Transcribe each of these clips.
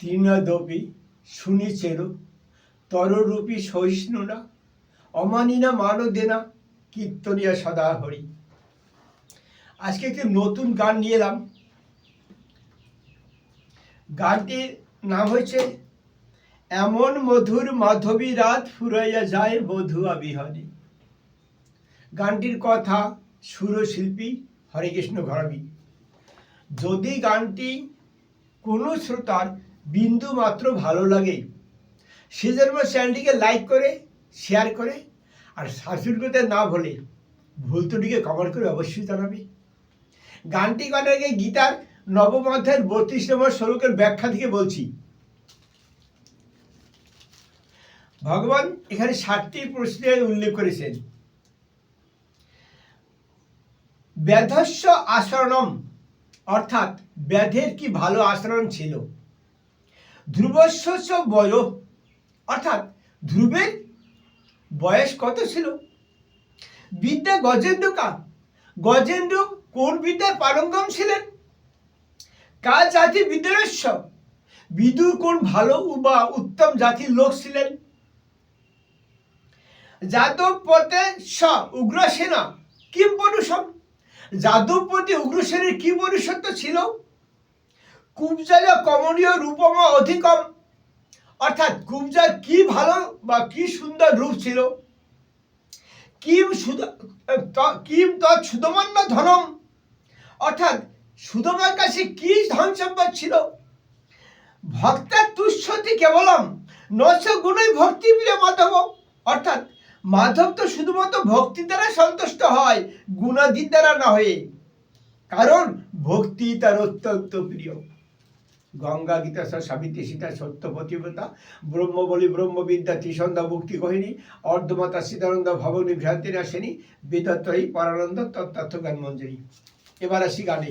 তৃণদপি শুনিছেরো। তররূপী সহিষ্ণু না অমানিনা মানো দেনা কীর্তনিয়া সদা হরি আজকে একটি নতুন গান নিয়ে এলাম। গানটির নাম হয়েছে, এমন মধুর মাধবী রাত ফুরাইয়া যায় বধুয়া বিহারী গানটির কথা সুরশিল্পী হরেকৃষ্ণ ঘরবী যদি গানটি কোনো শ্রোতার বিন্দু মাত্র ভালো লাগে। সেজন্য চ্যানেলটিকে লাইক করে শেয়ার করে, আর শাশুড়ি করতে না ভুলে, ভুল ত্রুটিকে কমেন্ট করে অবশ্যই জানাবে। গানটি গানের গীতার নবম অধ্যায়ের বত্রিশ নম্বর শ্লোকের ব্যাখ্যা থেকে বলছি। ভগবান এখানে ষাটটি প্রশ্নের উল্লেখ করেছেন। ব্যাধস্য আচরণম, অর্থাৎ ব্যাধের কি ভালো আচরণ ছিল? ধ্রুবস্য চ বয় অর্থাৎ ধ্রুবের বয়স কত ছিল? বিদ্যা গজেন্দ্র কা গজেন্দ্র কোন বিদ্যায় পারঙ্গম ছিলেন। জাতি বিদ্যারস্য। বিদুর কোন ভালো বা উত্তম জাতির লোক ছিলেন। যাদবপতে স উগ্রসেনা কিম পরুষম যাদবপতি উগ্রসেনের কি মনুষ্যত্ব ছিল? কুবজাজ কমনীয় রূপম অধিকম। অর্থাৎ কুবজার কি ভালো বা কি সুন্দর রূপ ছিল? কিম কিম তৎ সুদমান্য ধনম। অর্থাৎ সুদমার কাছে কি ধন সম্পদ ছিল? ভক্তার তুষ্যতি কেবলম নচ গুণই ভক্তি মিলে মাধব। অর্থাৎ মাধব তো শুধুমাত্র ভক্তি দ্বারা সন্তুষ্ট হয়, গুণাদি দ্বারা না হয়ে কারণ ভক্তি তার অত্যন্ত প্রিয়। গঙ্গা গীতা সাবিত্রী সীতা সত্য প্রতিভতা ব্রহ্ম বলি ব্রহ্মবিদ্যা ত্রিসন্ধা মুক্তি কহিনী, অর্ধমাতা সীতানন্দ ভবনী ভ্রান্তির আসেনি বেদত্রয়ী পরানন্দ তত্ত্বার্থ জ্ঞান মঞ্জুরি এবার আসি গানে।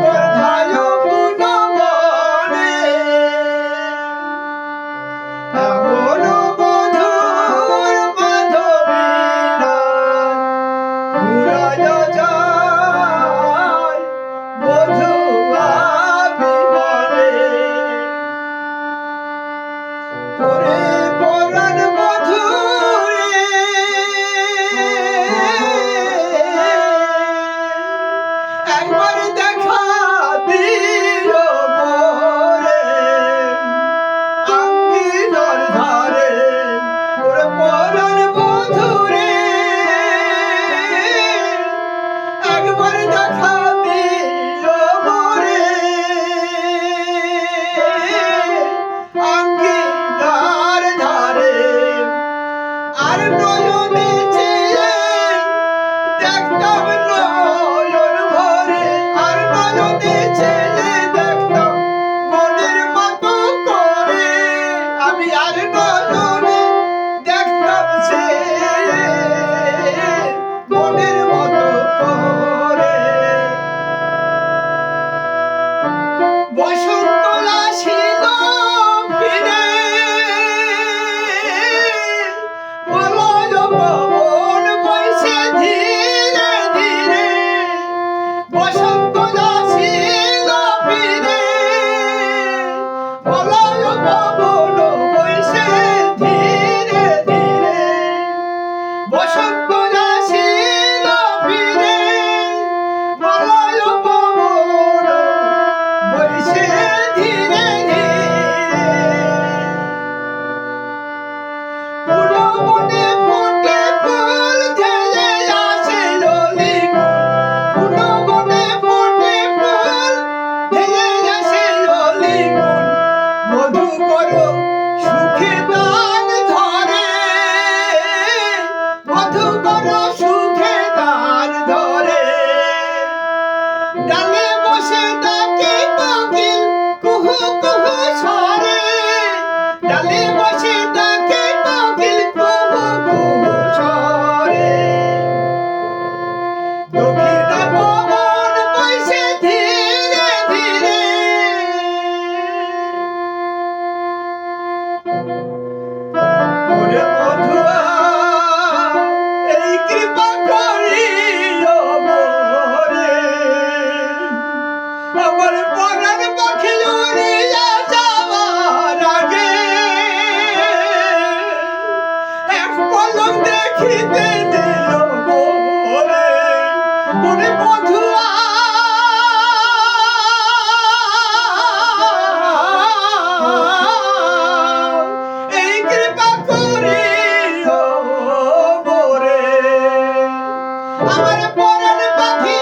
আমার পরের পাখি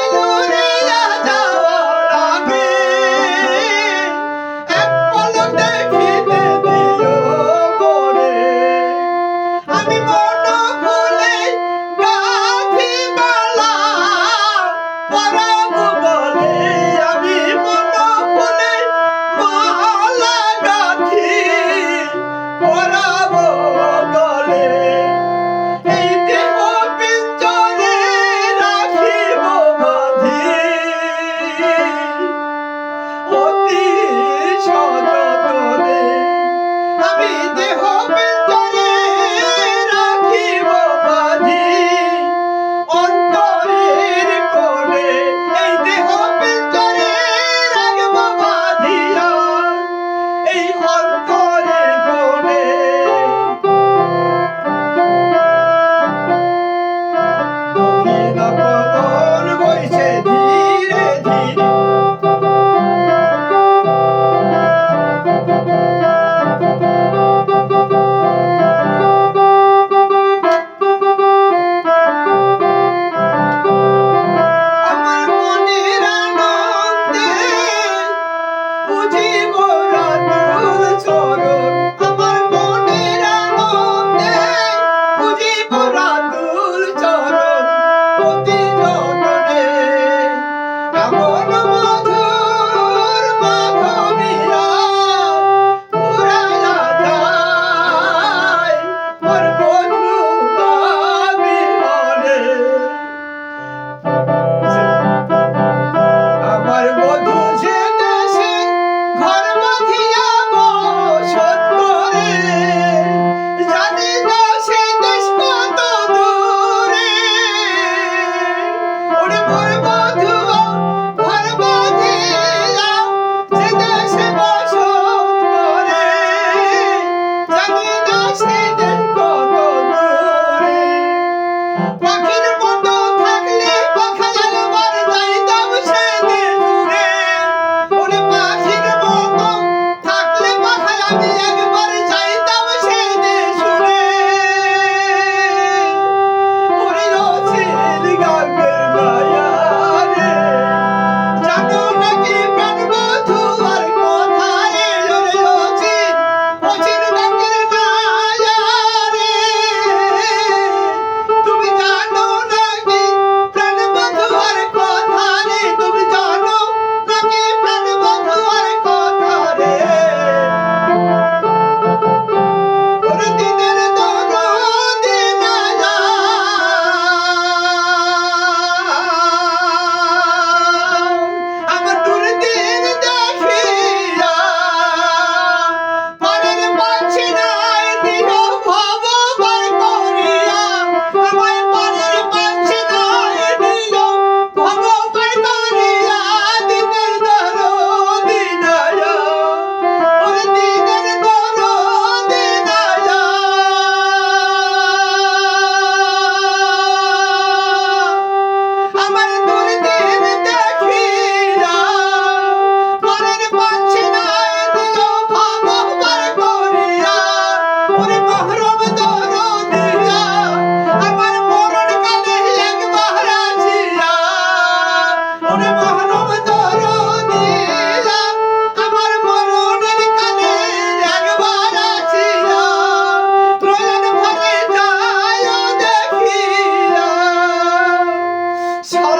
Oh,